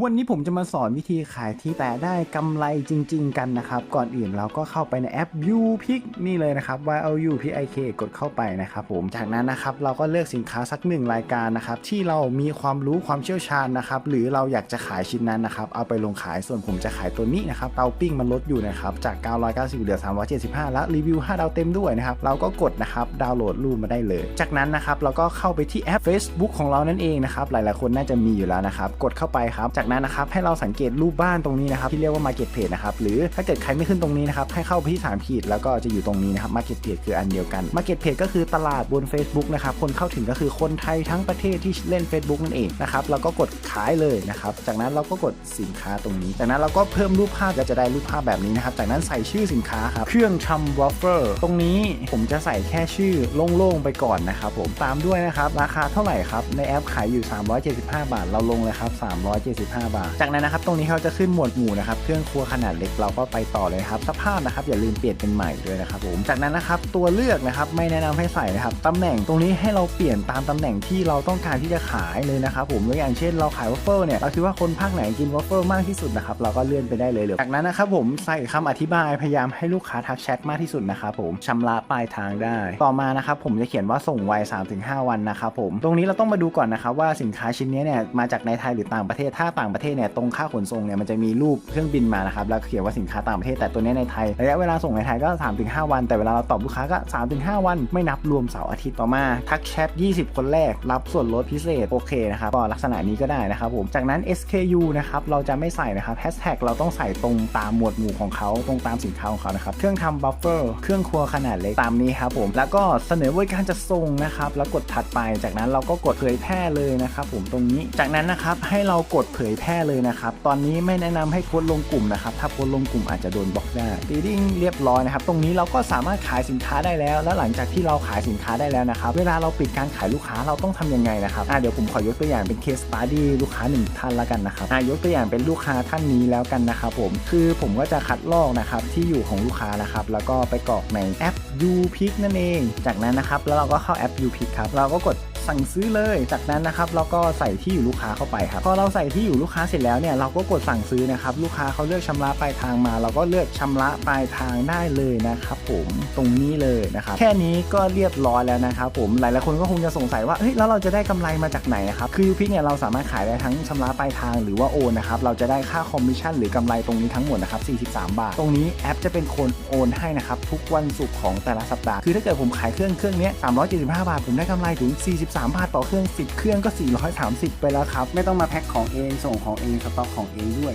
วันนี้ผมจะมาสอนวิธีขายที่แต่ได้กำไรจริง ๆ กันนะครับ ก่อนอื่นเราก็เข้าไปในแอป y o u p i c นี่เลยนะครับ y o u p i k กดเข้าไปนะครับผมจากนั้นนะครับเราก็เลือกสินค้าสักหนึ่งรายการนะครับที่เรามีความรู้ความเชี่ยวชาญนะครับหรือเราอยากจะขายชิ้นนั้นนะครับเอาไปลงขายส่วนผมจะขายตัวนี้นะครับเตาปิ้งมันลดอยู่นะครับจาก 990เหลือ 375 และรีวิว 5 ดาวเต็มด้วยนะครับเราก็กดนะครับดาวน์โหลดรูปมาได้เลย จากนั้นนะครับเราก็เข้าไปที่แอป Facebook ของเรานั่นเองนะครับหลายๆคนน่าจะมีอยู่แล้วนะครับกดเข้าไปครับจากนั้นนะครับให้เราสังเกตรูปบ้านตรงนี้นะครับที่เรียกว่า Market Page นะครับหรือถ้าเกิดใครไม่ขึ้นตรงนี้นะครับให้เข้าไปที่3ขีดแล้วก็จะอยู่ตรงนี้นะครับ Market Page คืออันเดียวกัน Market Page ก็คือตลาดบน Facebook นะครับคนเข้าถึงก็คือคนไทยทั้งประเทศที่เล่น Facebook นั่นเองนะครับเราก็กดขายเลยนะครับจากนั้นเราก็กดสินค้าตรงนี้ จากนั้นเราก็เพิ่มรูปภาพก็จะได้รูปภาพแบบนี้นะครับจากนั้นใส่ชื่อสินค้าครับเครื่องทำวอฟเฟิลตรงนี้ผมจะใส่แค่ชื่อโล่งๆไปก่อนนะครับผมตามด้วยนะครับราคาเท่าไหร่ครับในแอปขายอยู่ 375 บาทเราลงเลยครับ375บาท จากนั้นนะครับตรงนี้เขาจะขึ้นหมวดหมู่นะครับเครื่องครัวขนาดเล็กเราก็ไปต่อเลยครับสภาพนะครับอย่าลืมเปลี่ยนเป็นใหม่ด้วยนะครับผมจากนั้นนะครับตัวเลือกนะครับไม่แนะนำให้ใส่นะครับตำแหน่งตรงนี้ให้เราเปลี่ยนตามตำแหน่งที่เราต้องการที่จะขายเลยนะครับผมตัวอย่างเช่นเราขายวอฟเฟิลเนี่ยเราคิดว่าคนภาคไหนกินวอฟเฟิลมากที่สุดนะครับเราก็เลื่อนไปได้เลยเลยจากนั้นนะครับผมใส่คำอธิบายพยายามให้ลูกค้าทักแชทมากที่สุดนะครับผมชำระปลายทางได้ ต่อมานะครับผมจะเขียนว่าส่งไว3-5 วันนะครับผมตรงนี้เราต้องมาดูก่อนนะครับว่าสินค้าชิ้นนี้เนี่ยมาจากในไทยหรือต่างประเทศถ้าต่างประเทศเนี่ยตรงค่าขนส่งเนี่ยมันจะมีรูปเครื่องบินมานะครับแล้วเขียนว่าสินค้าต่างประเทศแต่ตัวนี้ในไทยระยะเวลาส่งในไทยก็ 3-5 วัน แต่เวลาเราตอบลูกค้าก็ 3-5 วัน ไม่นับรวมเสาร์อาทิตย์ต่อมาทักแชท 20 คนแรก รับส่วนลดพิเศษโอเคนะครับก็ลักษณะนี้ก็ได้นะครับผมจากนั้น SKU นะครับเราจะไม่ใส่นะครับแฮชแท็กเราต้องใส่ตรงตามหมวดหมู่ของเขาตรงตามสินค้าของเขานะครับเครื่องทำบัฟเฟอร์เครื่องครัวขนาดเล็กตามนี้ครับผมแล้วก็เสนอบริการจะส่งนะครับแล้วกดถัดไป จากนั้นเราก็กดเผยแพร่เลยนะครับผมตรงนี้ จากนั้นนะครับให้เรากดเผยแพร่เลยนะครับ ตอนนี้ไม่แนะนำให้โพสต์ลงกลุ่มนะครับ ถ้าโพสต์ลงกลุ่มอาจจะโดนบล็อกได้ตีดิ้งเรียบร้อยนะครับ ตรงนี้เราก็สามารถขายสินค้าได้แล้ว แล้วหลังจากที่เราขายสินค้าได้แล้วนะครับ เวลาเราปิดการขายลูกค้าเราต้องทำยังไงนะครับอะเดี๋ยวผมขอยกตัวอย่างเป็นเคสตัดดี้ลูกค้าหนึ่งท่านละกันนะครับอะยกตัวอย่างเป็นลูกค้าท่านนี้แล้วกันนะครับผม คือผมก็จะคัดลอกนะครับที่อยู่ของลูกค้านะครับ แล้วก็ไปกรอกในแอป u p i c นั่นเอง จากนั้นนะครับ แล้วเราก็เข้าแอป u p i c ครับ เราก็กด สั่งซื้อเลย จากนั้นนะครับเราก็ใส่ที่อยู่ลูกค้าเข้าไปครับ พอเราใส่ที่อยู่ลูกค้าเสร็จแล้วเนี่ยเราก็กดสั่งซื้อนะครับ ลูกค้าเขาเลือกชำระปลายทางมา เราก็เลือกชำระปลายทางได้เลยนะครับผมตรงนี้เลยนะครับ แค่นี้ก็เรียบร้อยแล้วนะครับผมหลายๆคนก็คงจะสงสัยว่าเฮ้ยแล้วเราจะได้กำไรมาจากไหนนะครับคือยูพิกเนี่ยเราสามารถขายได้ทั้งชำระปลายทางหรือว่าโอนนะครับเราจะได้ค่าคอมมิชชั่นหรือกำไรตรงนี้ทั้งหมดนะครับ43 บาท ตรงนี้แอปจะเป็นคนโอนให้นะครับทุกวันศุกร์ของแต่ละสัปดาห์คือถ้าเกิดผมขายเครื่องเครื่องนี้375 บาทผมได้กำไรถึง3 บาทต่อเครื่อง 10 เครื่องก็ 430 ไปแล้วครับ ไม่ต้องมาแพ็คของเองส่งของเองสต็อกของเองด้วย